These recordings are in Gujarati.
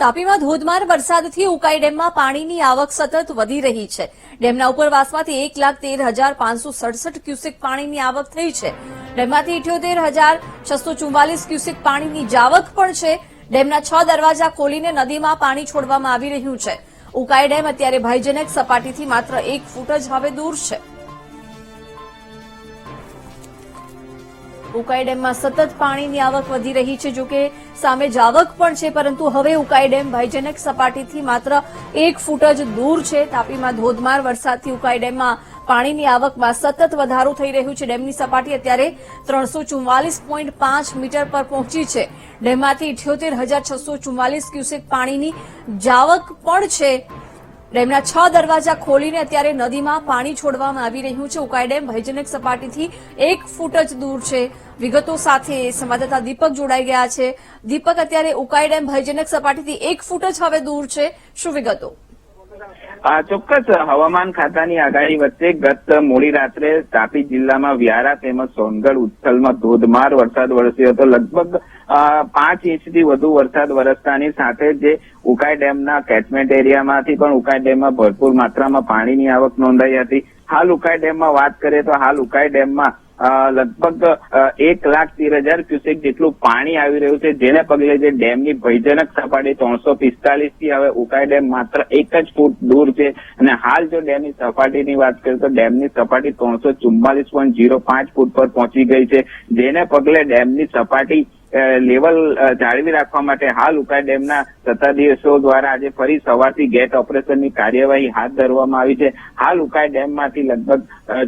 તાપીમાં ધોધમાર વરસાદથી ઉકાઈ ડેમમાં પાણીની આવક સતત વધી રહી છે. ડેમના ઉપરવાસમાંથી એક લાખ તેર હજાર પાંચસો સડસઠ ક્યુસેક પાણીની આવક થઈ છે. ડેમમાંથી ઇઠ્યોતેર હજાર છસો ચુમ્માલીસ ક્યુસેક પાણીની જાવક પણ છે. ડેમના છ દરવાજા ખોલીને નદીમાં પાણી છોડવામાં આવી રહ્યું છે. ઉકાઈ ડેમ અત્યારે ભયજનક સપાટીથી માત્ર એક ફૂટ જ હવે દૂર છે. ઉકાઈ ડેમમાં સતત પાણીની આવક વધી રહી છે જોકે સામે જાવક પણ છે, પરંતુ હવે ઉકાઈ ડેમ ભયજનક સપાટીથી માત્ર એક ફૂટ જ દૂર છે. તાપીમાં ધોધમાર વરસાદથી ઉકાઈ ડેમમાં પાણીની આવકમાં સતત વધારો થઈ રહ્યું છે. ડેમની સપાટી અત્યારે ત્રણસો મીટર પર પહોંચી છે. ડેમમાંથી ઇઠ્યોતેર ક્યુસેક પાણીની જાવક પણ છે. ડેમના છ દરવાજા ખોલીને અત્યારે નદીમાં પાણી છોડવામાં આવી રહ્યું છે. ઉકાઈ ડેમ ભયજનક સપાટીથી એક ફૂટ જ દૂર છે. વિગતો સાથે સંવાદદાતા દીપક જોડાઈ ગયા છે. દીપક, અત્યારે ઉકાઈ ડેમ ભયજનક સપાટીથી એક ફૂટ જ હવે દૂર છે. શું વિગતો? ચોક્કસ હવામાન ખાતાની આગાહી વચ્ચે ગત મોડી રાત્રે તાપી જિલ્લામાં વ્યારા તેમજ સોનગઢ ઉચ્છલમાં ધોધમાર વરસાદ વરસ્યો હતો. લગભગ પાંચ ઇંચથી વધુ વરસાદ વરસતાની સાથે જે ઉકાઈ ડેમના કેચમેન્ટ એરિયામાંથી પણ ઉકાઈ ડેમમાં ભરપૂર માત્રામાં પાણીની આવક નોંધાઈ હતી. હાલ ઉકાઈ ડેમમાં વાત કરીએ તો હાલ ઉકાઈ ડેમમાં લગભગ એક લાખ તેર હજાર ક્યુસેક જેટલું પાણી આવી રહ્યું છે, જેને પગલે જે ડેમની ભયજનક સપાટી ત્રણસો પિસ્તાલીસથી હવે ઉકાઈ ડેમ માત્ર એક જ ફૂટ દૂર છે. અને હાલ જો ડેમની સપાટીની વાત કરીએ તો ડેમની સપાટી ત્રણસો ચુમ્માલીસ પોઈન્ટ જીરો પાંચ ફૂટ પર પહોંચી ગઈ છે, જેને પગલે ડેમની સપાટી લેવલ જાળવી રાખવા માટે હાલ ઉકાઈ ડેમના સત્તાધીશો દ્વારા આજે ફરી સવારથી ગેટ ઓપરેશનની કાર્યવાહી હાથ ધરવામાં આવી છે. હાલ ઉકાઈ ડેમમાંથી લગભગ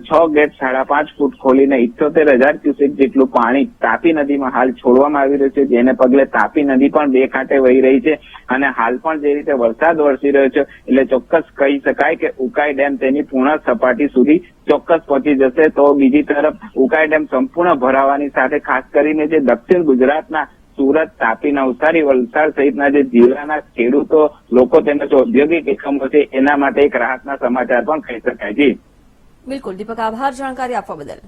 છ ગેટ સાડા પાંચ ફૂટ ખોલીને ઇઠ્યોતેર હજાર ક્યુસેક જેટલું પાણી તાપી નદીમાં હાલ છોડવામાં આવી રહ્યું છે, જેને પગલે તાપી નદી પણ બે કાંઠે વહી રહી છે અને હાલ પણ જે રીતે વરસાદ વરસી રહ્યો છે, એટલે ચોક્કસ કહી શકાય કે ઉકાઈ ડેમ તેની પૂર્ણ સપાટી સુધી ચોક્કસ પહોંચી જશે. તો બીજી તરફ ઉકાઈ ડેમ સંપૂર્ણ ભરાવાની સાથે ખાસ કરીને જે દક્ષિણ ગુજરાતના સુરત તાપી નવસારી વલસાડ સહિતના જે જિલ્લાના ખેડૂતો, લોકો તેમજ ઔદ્યોગિક એકમો છે, એના માટે એક રાહતના સમાચાર પણ કહી શકાય. જી. બિલકુલ. દીપક, આભાર. જાણકારી આપવા બદલ.